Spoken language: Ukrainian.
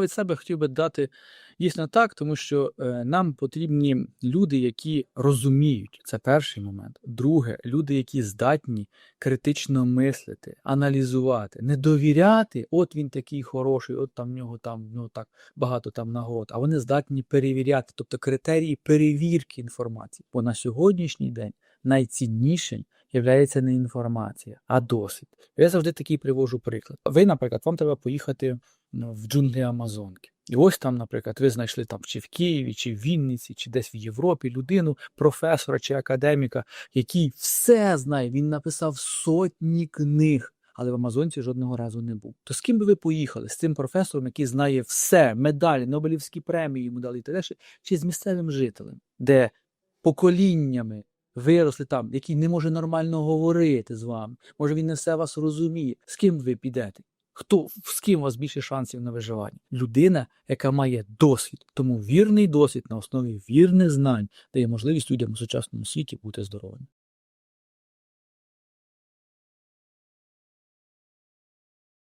від себе хотів би дати дійсно так, тому що е, нам потрібні люди, які розуміють. Це перший момент. Друге, люди, які здатні критично мислити, аналізувати, не довіряти, от він такий хороший, от там в нього там ну так багато там нагород, а вони здатні перевіряти, тобто критерії перевірки інформації. Бо на сьогоднішній день найціннішим являється не інформація, а досвід. Я завжди такий привожу приклад. Ви, наприклад, вам треба поїхати ну, в джунглі Амазонки. І ось там, наприклад, ви знайшли там чи в Києві, чи в Вінниці, чи десь в Європі людину, професора чи академіка, який все знає. Він написав сотні книг, але в Амазонці жодного разу не був. То з ким би ви поїхали? З цим професором, який знає все, медалі, Нобелівські премії йому дали і так далі, чи з місцевим жителем, де поколіннями виросли там, який не може нормально говорити з вами, може він не все вас розуміє. З ким ви підете? Хто з ким у вас більше шансів на виживання? Людина, яка має досвід. Тому вірний досвід на основі вірних знань дає можливість людям у сучасному світі бути здоровими.